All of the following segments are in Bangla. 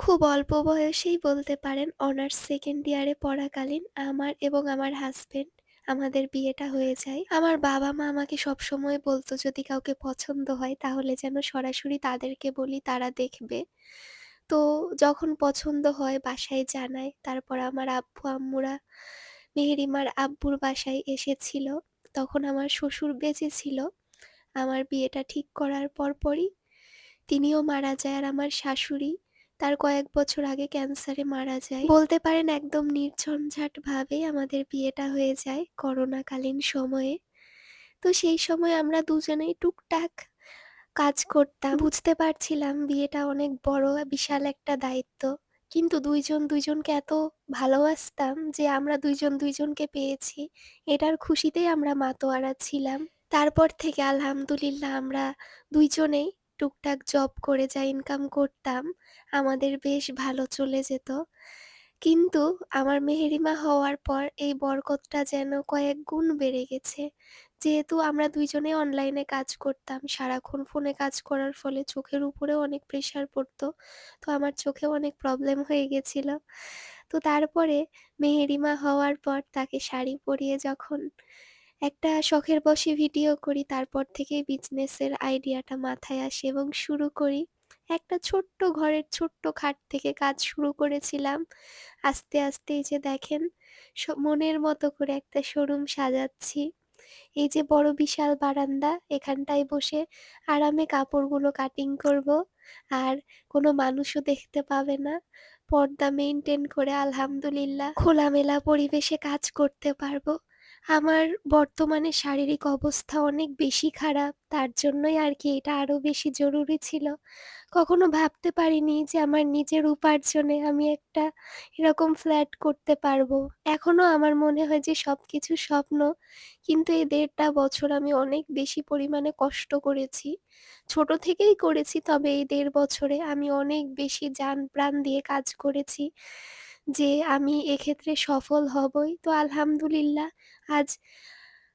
খুব অল্প বয়সেই বলতে পারেন অনার্স সেকেন্ড ইয়ারে পড়াকালীন আমার এবং আমার হাসব্যান্ড আমাদের বিয়েটা হয়ে যায়। আমার বাবা-মা আমাকে সবসময় বলতো, যদি কাউকে পছন্দ হয় তাহলে যেন সরাসরি তাদেরকে বলি, তারা দেখবে। তো যখন পছন্দ হয় বাসায় জানায় তারপর আমার আব্বু-আম্মুরা মেহেরিমার আব্বুর বাসায় এসেছিল। তখন আমার শ্বশুর বেঁচে ছিল। আমার বিয়েটা ঠিক করার পরপরই তিনিও মারা যায় আর আমার শাশুড়ি তার কয়েক বছর আগে ক্যান্সারে মারা যায়। বলতে পারেন একদম নির্ঝঞ্ঝাটভাবে আমাদের বিয়েটা হয়ে যায় করোনাকালীন সময়ে। তো সেই সময় আমরা দুজনেই টুকটাক কাজ করতাম। বুঝতে পারছিলাম বিয়েটা অনেক বড়, বিশাল একটা দায়িত্ব। কিন্তু ২ জন ২ জনকে এত ভালোবাসতাম যে আমরা দুইজন দুইজনকে পেয়েছি এটার খুশিতেই আমরা মাতোয়ারা ছিলাম। তারপর থেকে আলহামদুলিল্লাহ আমরা ২ জনেই টুকটাক জব করে যা ইনকাম করতাম আমাদের বেশ ভালো চলে যেত। কিন্তু আমার মেহেরিমা হওয়ার পর এই বরকতটা যেন কয়েক গুণ বেড়ে গেছে। যেহেতু আমরা ২ জনে অনলাইনে কাজ করতাম, সারাক্ষণ ফোনে কাজ করার ফলে চোখের উপরেও অনেক প্রেশার পড়তো। তো আমার চোখেও অনেক প্রবলেম হয়ে গেছিল। তো তারপরে মেহেরিমা হওয়ার পর তাকে শাড়ি পরিয়ে যখন একটা শখের বশে ভিডিও করি তারপর থেকেই বিজনেসের আইডিয়াটা মাথায় আসে এবং শুরু করি। একটা ছোট্ট ঘরের ছোট্ট খাট থেকে কাজ শুরু করেছিলাম। আস্তে, আস্তে এই যে দেখেন মনের মতো করে একটা শোরুম সাজাচ্ছি। এই যে বড় বিশাল বারান্দা এখানটায় বসে আরামে কাপড়গুলো কাটিং করব। আর কোনো মানুষও দেখতে পাবে না। পর্দা মেইনটেইন করে আলহামদুলিল্লাহ খোলামেলা পরিবেশে কাজ করতে পারব। আমার বর্তমানে শারীরিক অবস্থা অনেক বেশি খারাপ। তার জন্যই আর কি এটা আরও বেশি জরুরি ছিল। কখনো ভাবতে পারিনি যে আমার নিজের উপার্জনে আমি একটা এরকম ফ্ল্যাট করতে পারব। এখনও আমার মনে হয় যে সবকিছু স্বপ্ন। কিন্তু এই দেড়টা বছর আমি অনেক বেশি পরিমাণে কষ্ট করেছি। ছোট থেকেই করেছি, তবে এই দেড় বছরে আমি অনেক বেশি যান প্রাণ দিয়ে কাজ করেছি যে আমি এক্ষেত্রে সফল হবই। তো আলহামদুলিল্লাহ আজ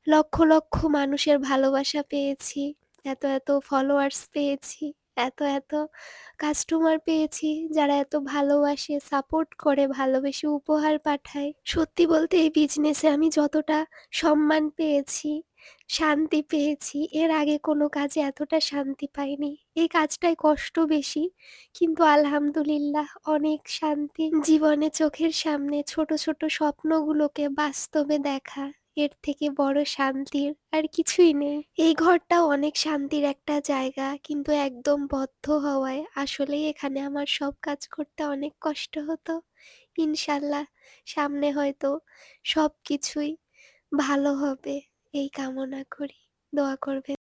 লক্ষ, লক্ষ মানুষের ভালোবাসা পেয়েছি। এত, এত ফলোয়ার্স পেয়েছি। এত, এত কাস্টমার পেয়েছি যারা এত ভালোবাসে, সাপোর্ট করে, ভালোবেসে উপহার পাঠায়। সত্যি বলতে এই বিজনেসে আমি যতটা সম্মান পেয়েছি, শান্তি পেয়েছি এর আগে কোনো কাজে এতটা শান্তি পাইনি। এই কাজটায় কষ্ট বেশি কিন্তু আলহামদুলিল্লাহ অনেক শান্তি। জীবনে চোখের সামনে ছোট, ছোট স্বপ্নগুলোকে বাস্তবে দেখা এর থেকে বড় শান্তির আর কিছুই নেই। এই ঘরটাও অনেক শান্তির একটা জায়গা কিন্তু একদম বদ্ধ হওয়ায় আসলেই এখানে আমার সব কাজ করতে অনেক কষ্ট হতো। ইনশাল্লাহ সামনে হয়তো সব কিছুই ভালো হবে এই কামনা করি। দোয়া করবেন।